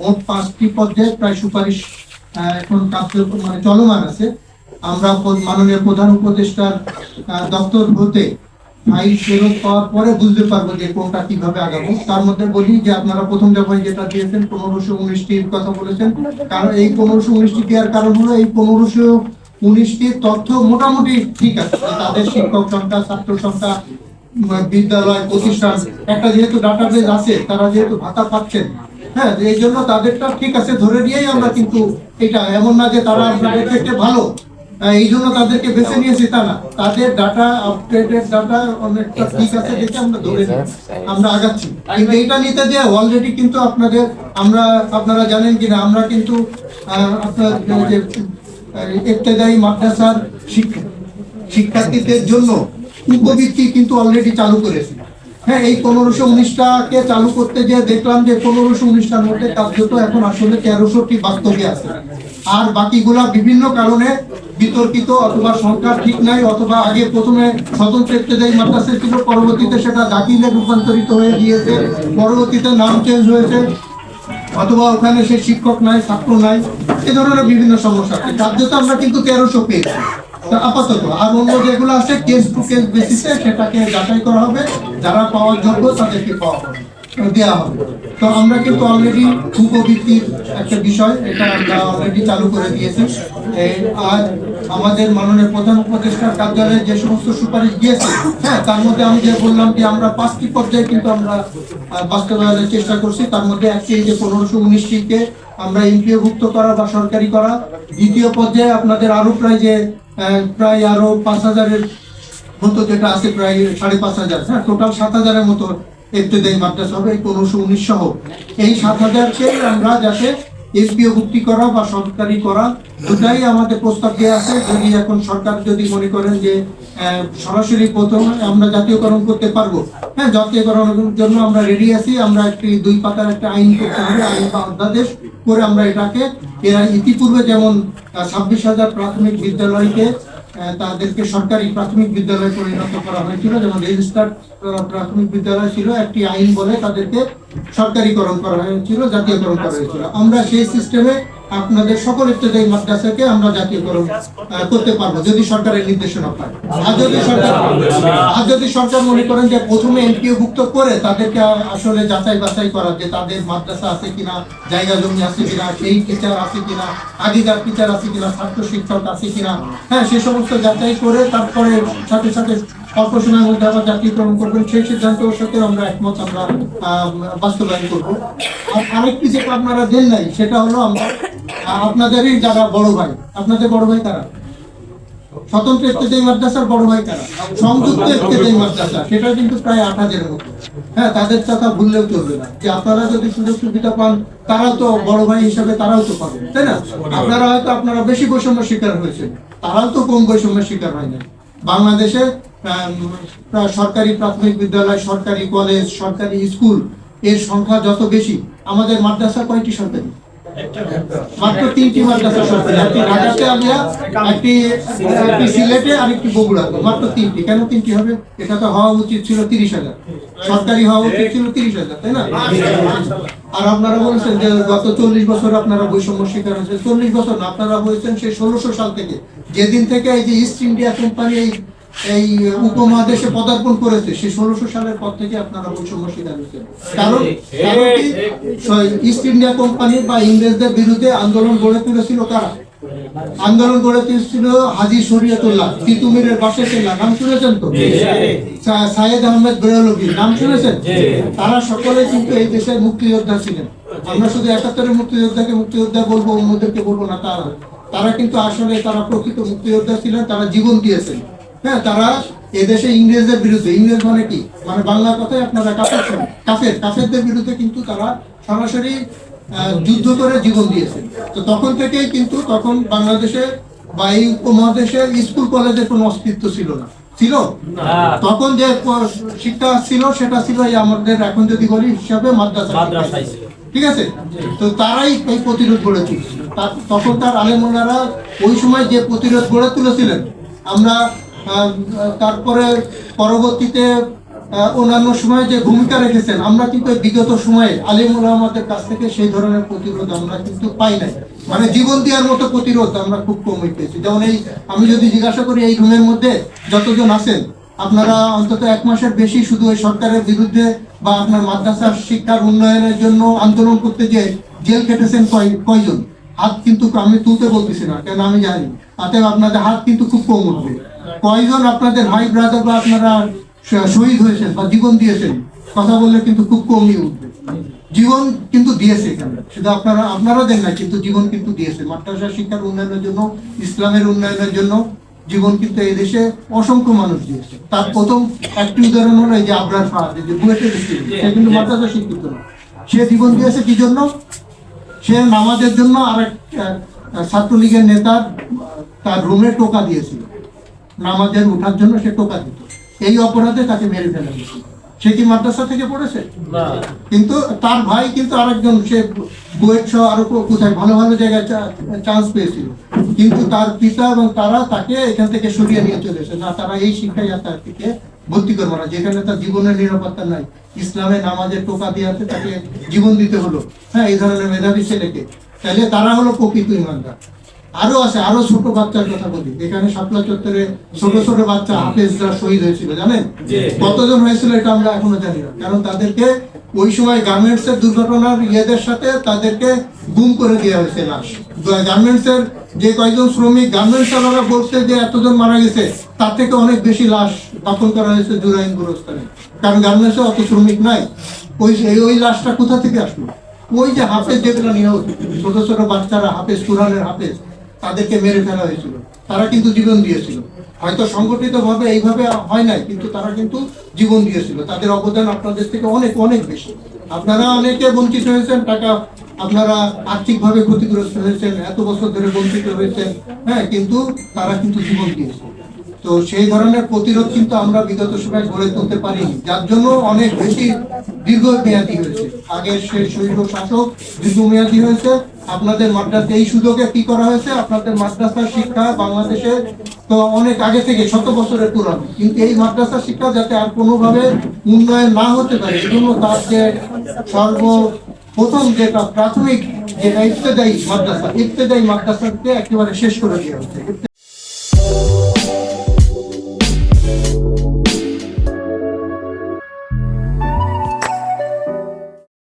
মোট পাঁচটি পর্যায়ে প্রায় সুপারিশ এখন মানে চলমান আছে। আমরা মাননীয় প্রধান উপদেষ্টার দপ্তর হতে ফাইল ফেরত পাওয়ার পরে বুঝতে পারব যে কোনটা কীভাবে আগাবো। তার মধ্যে বলি যে আপনারা প্রথম দফায় যেটা দিয়েছেন, পনেরোশো উনিশটির কথা বলেছেন, কারণ এই পনেরোশো উনিশটি দেওয়ার কারণ হলো এই পনেরোশো উনিশটির তথ্য মোটামুটি ঠিক আছে। তাদের শিক্ষক সংখ্যা, ছাত্র সংখ্যা বিদ্যালয় প্রতিষ্ঠান একটা যেহেতু ডাটাবেজ আছে তারা যেহেতু ভাতা পাচ্ছেন হ্যাঁ এই জন্য তাদেরটা ঠিক আছে ধরে নিয়েই আমরা কিন্তু এটা এমন না যে তারা আপনাদের ভালো। এই জন্য তাদেরকে বেছে নিয়েছি তা না। তাদের ডাটা আপডেটেড ডাটা অনেকটা ঠিক আছে দেখে আমরা ধরে নিই আমরা আগাচ্ছি। কিন্তু এইটা নিতে যে অলরেডি কিন্তু আপনাদের আমরা আপনারা জানেন কিনা আমরা কিন্তু আপনার যে ইবতেদায়ী মাদ্রাসার শিক্ষা শিক্ষার্থীদের জন্য উপবৃত্তি কিন্তু অলরেডি চালু করেছি হ্যাঁ এই পনেরোশো উনিশটাকে চালু করতে যে দেখলাম যে পনেরোশো উনিশটার মধ্যে কার্যত এখন আসলে তেরোশোটি বাস্তবে আছে। আর বাকিগুলা বিভিন্ন কারণে বিতর্কিত অথবা সংখ্যা ঠিক নাই, অথবা আগে প্রথমে স্বতন্ত্র ইবতেদায়ী মাদ্রাসা ছিল, পরবর্তীতে সেটা দাখিলে রূপান্তরিত হয়ে গিয়েছে, পরবর্তীতে নাম চেঞ্জ হয়েছে, অথবা ওখানে সে শিক্ষক নাই, ছাত্র নাই, এ ধরনের বিভিন্ন সমস্যা কার্যত আমরা কিন্তু তেরোশো পেয়েছি। আপাতত। আর অন্য যেগুলো আছে কেস টু কেস বেসিসে সেটাকে যাচাই করা হবে। যারা পাওয়ার যোগ্য তাদেরকে পাওয়া হবে। দেওয়া হবে। তো আমরা কিন্তু অলরেডি উপবৃত্তির একটা বিষয়, এটা আমরা অলরেডি চালু করে দিয়েছি। আজ আমাদের মাননীয় প্রধান উপদেষ্টার কার্যালয়ে যে সমস্ত সুপারিশ দিয়েছে হ্যাঁ তার মধ্যে আমি যে বললাম যে আমরা পাঁচটি পর্যায়ে কিন্তু আমরা বাস্তবায়নের চেষ্টা করছি। তার মধ্যে একটি যে পনেরোশো উনিশটিকে আমরা এমপিওভুক্ত করা বা সরকারি করা। দ্বিতীয় পর্যায়ে আপনাদের আরও প্রায় যে প্রায় আরও পাঁচ হাজারের মতো যেটা আছে, প্রায় সাড়ে পাঁচ হাজার হ্যাঁ টোটাল সাত হাজারের মতো ইবতেদায়ী মাদ্রাসা হবে পনেরোশো উনিশ সহ। এই সাত হাজারকে আমরা যাতে এসপিও ভুক্তি করা বা সরকারি করা, দুটাই আমাদের প্রস্তাব দেওয়া আছে। যদি এখন সরকার যদি মনে করেন যে সরাসরি প্রথম আমরা জাতীয়করণ করতে পারব হ্যাঁ জাতীয়করণের জন্য আমরা রেডি আছি। আমরা একটি দুই পাতার একটা আইন করতে হবে, আইন বা অধ্যাদেশ করে আমরা এটাকে, এরা ইতিপূর্বে যেমন ছাব্বিশ হাজার প্রাথমিক বিদ্যালয়কে তাদেরকে সরকারি প্রাথমিক বিদ্যালয়ে পরিণত করা হয়েছিল, যেমন রেজিস্টার প্রাথমিক বিদ্যালয় ছিল, একটি আইন বলে তাদেরকে সরকারিকরণ করা হয়েছিল, জাতীয়করণ করা হয়েছিল। আমরা সেই সিস্টেমে আপনাদের সকল ইত্যাদি মাদ্রাসাকে আমরা জাতীয়করণ করতে পারব, যদি সরকারের নির্দেশনা পায়। আর যদি সরকার আর যদি সরকার মনে করেন যে প্রথমে এমপিও ভুক্ত করে তাদেরকে আসলে যাচাই বাছাই করা যে তাদের মাদ্রাসা আছে কিনা, জায়গা জমি আছে কিনা, সেই টিচার আছে কিনা, আগেকার টিচার আছে কিনা, ছাত্র শিক্ষক আছে কিনা হ্যাঁ সে সমস্ত যাচাই করে তারপরে সাথে সাথে অল্প সময়ের মধ্যে আবার জাতীয়করণ করবেন, সেই সিদ্ধান্তের সাথে আমরা একমত, আমরা বাস্তবায়ন করব। আর আরেকটি যেটা আপনারা দেন নাই, সেটা হলো আমরা আপনাদেরই যারা বড় ভাই, আপনাদের বড় ভাই কারা? স্বতন্ত্র ইত্তেদায়ী মাদ্রাসার বড় ভাই কারা? সংযুক্ত ইত্তেদায়ী মাদ্রাসা সেটা কিন্তু প্রায় আট হাজারের মতো। হ্যাঁ তাদের কথা ভুললেও চলবে না। যে আপনারা যদি সুযোগ সুবিধা পান, তারাও তো বড় ভাই হিসাবে তারাও তো পাবেন তাই না? আপনারা হয়তো আপনারা বেশি বৈষম্য শিকার হয়েছে তারাও তো কম বৈষম্যের শিকার হয় না বাংলাদেশে সরকারি প্রাথমিক বিদ্যালয়, সরকারি কলেজ, সরকারি স্কুল, এর সংখ্যা যত বেশি, আমাদের মাদ্রাসা কয়টি সরকারি? মাত্র তিনটি মাদ্রাসা সরকারি। একটি আলিয়া একটি একটি সিলেটে আর একটি বগুড়াতে। মাত্র তিনটি। কেন তিনটি হবে? এটা তো হওয়া উচিত ছিল তিরিশ হাজার। সরকারি হওয়া উচিত ছিল তিরিশ হাজার, তাই না? আর আপনারা বলছেন যে গত চল্লিশ বছর আপনারা বৈষম্য শিকার হয়েছে চল্লিশ বছর আপনারা হয়েছেন সেই ষোলোশো সাল থেকে। যেদিন থেকে এই যে ইস্ট ইন্ডিয়া কোম্পানি এই এই উপমহাদেশে পদার্পণ করেছে সেই ষোলোশো সালের পর থেকে আপনারা বৈষম্য শিকার হয়েছেন কারণ স- ইস্ট ইন্ডিয়া কোম্পানি বা ইংরেজদের বিরুদ্ধে আন্দোলন গড়ে তুলেছিল কারা? আন্দোলন গড়ে তুলেছিল হাজি শরীয়তুল্লাহ তিতুমিরের বাসে কেল্লা নাম শুনেছেন তো? সা- সাইয়েদ আহমেদ বেরলভি নাম শুনেছেন? তারা সকলে কিন্তু এই দেশের মুক্তিযোদ্ধা ছিলেন। আমরা শুধু একাত্তরের মুক্তিযোদ্ধাকে মুক্তিযোদ্ধা বলব অন্যদেরকে বলব না তারা। তারা কিন্তু আসলে তারা প্রকৃত মুক্তিযোদ্ধা ছিলেন তারা জীবন দিয়েছেন। হ্যাঁ তারা এদেশে ইংরেজদের বিরুদ্ধে ইংরেজ মানে কি? মানে বাংলা কথায় আপনারা কাফের। কাফের কাফেরদের বিরুদ্ধে কিন্তু তারা সরাসরি যুদ্ধ করে জীবন দিয়েছেন তো তখন থেকেই কিন্তু তখন বাংলাদেশে বা এই উপমহাদেশে স্কুল কলেজের কোনো অস্তিত্ব ছিল না। ছিল? তখন যে শিক্ষা ছিল সেটা ছিল এই আমাদের এখন যদি বলি হিসাবে মাদ্রাসা ঠিক আছে? তো তারাই এই প্রতিরোধ গড়ে তুলছিল তখন তার আলেমুল্লারা ওই সময় যে প্রতিরোধ গড়ে তুলেছিলেন আমরা তারপরে পরবর্তীতে অন্যান্য সময়ে যে ভূমিকা রেখেছেন, আমরা কিন্তু বিগত সময়ে আলিম আমাদের কাছ থেকে সেই ধরনের প্রতিরোধ আমরা কিন্তু পাই নাই। মানে জীবন দেওয়ার মতো প্রতিরোধ আমরা খুব কমই পেয়েছি। যেমন এই, আমি যদি জিজ্ঞাসা করি এই রুমের মধ্যে যতজন আছেন, আপনারা অন্তত এক মাসের বেশি শুধু এই সরকারের বিরুদ্ধে বা আপনার মাদ্রাসার শিক্ষার উন্নয়নের জন্য আন্দোলন করতে যে জেল কেটেছেন কয়, কয়জন? হাত কিন্তু আমি তুলতে বলতেছি না, কেন আমি জানি। অতএব আপনাদের হাত কিন্তু খুব কম হবে। কয়জন আপনাদের ভাই ব্রাদার বা আপনারা শহীদ হয়েছেন বা জীবন দিয়েছেন, কথা বললে কিন্তু খুব কমই উঠবে। জীবন কিন্তু দিয়েছে এখানে। শুধু আপনারা আপনারা দেন না কিন্তু জীবন কিন্তু দিয়েছে। মাদ্রাসা শিক্ষার উন্নয়নের জন্য, ইসলামের উন্নয়নের জন্য জীবন কিন্তু এই দেশে অসংখ্য মানুষ দিয়েছে। তার প্রথম একটি উদাহরণ হলো এই যে আবরার ফাহাদ যে বুয়েটের সে কিন্তু মাদ্রাসা শিক্ষিত না। সে জীবন দিয়েছে কি জন্য? সে নামাজের জন্য আরেক আহ, ছাত্রলীগের আহ, তার রুমে টোকা দিয়েছিল। নামাজের ওঠার জন্য সে টোকা দিত। এই অপরাধে তাকে মেরে ফেলা হয়েছিল সে কি মাদ্রাসা থেকে পড়েছে? কিন্তু তার ভাই কিন্তু আরেকজন সে বুয়েট সহ আরও কোথায় ভালো ভালো জায়গায় চান্স পেয়েছিল। কিন্তু তার পিতা এবং তারা তাকে এখান থেকে সরিয়ে নিয়ে চলেছে না তারা এই শিক্ষায় আর তার থেকে ভর্তি করব না। যেখানে তার জীবনের নিরাপত্তা নাই, ইসলামে নামাজের টোকা দিয়াতে তাকে জীবন দিতে হলো। হ্যাঁ এই ধরনের মেধাবী ছেলেকে। তাহলে তারা হলো প্রকৃত ইমানদার। আরও আছে আরও ছোট বাচ্চার কথা বলি। এখানে শাপলা চত্বরে ছোট ছোট বাচ্চা হাফেজরা শহীদ হয়েছিল জানেন? কতজন হয়েছিল এটা আমরা এখনও জানি না। কারণ তাদেরকে ওই সময় গার্মেন্টস এর দুর্ঘটনার ইয়েদের সাথে তাদেরকে গুম করে দেওয়া হয়েছে লাশ। গার্মেন্টস এর যে কয়েকজন শ্রমিক গার্মেন্টস বলছে যে এতজন মারা গেছে তার থেকে অনেক বেশি লাশ দাফন করা হয়েছে জুরাইন গুরস্থানে। কারণ গার্মেন্টস অত শ্রমিক নাই। ওই ওই লাশটা কোথা থেকে আসলো? ওই যে হাফেজ যেগুলো নিহত ছোট ছোট বাচ্চারা হাফেজ কোরআনের হাফেজ তাদেরকে মেরে ফেলা হয়েছিল। তারা কিন্তু জীবন দিয়েছিল। হয়তো সংগঠিত ভাবে এইভাবে হয় নাই, কিন্তু তারা কিন্তু জীবন দিয়েছিল। তাদের অবদান আপনাদের থেকে অনেক অনেক বেশি। আপনারা অনেকে বঞ্চিত হয়েছেন, টাকা আপনারা আর্থিকভাবে ক্ষতিগ্রস্ত হয়েছেন, এত বছর ধরে বঞ্চিত হয়েছেন হ্যাঁ কিন্তু তারা কিন্তু জীবন দিয়েছে। তো সেই ধরনের প্রতিরোধ কিন্তু আমরা বিগত সময় গড়ে তুলতে পারিনি। যার জন্য অনেক বেশি দীর্ঘমেয়াদী হয়েছে। আগের সেই শৈব শাসক দীর্ঘমেয়াদী হয়েছে আপনাদের মাদ্রাসা এই সুযোগে কি করা হয়েছে? আপনাদের মাদ্রাসার শিক্ষা বাংলাদেশে তো অনেক আগে থেকে শত বছরের পুরানো। কিন্তু এই মাদ্রাসা শিক্ষা যাতে আর কোনোভাবে উন্নয়ন না হতে পারে এজন্য তার যে সর্ব প্রথম যেটা প্রাথমিক যেটা ইফতেদায়ী মাদ্রাসা ইফতেদায়ী মাদ্রাসাকে একেবারে শেষ করে দেওয়া হচ্ছে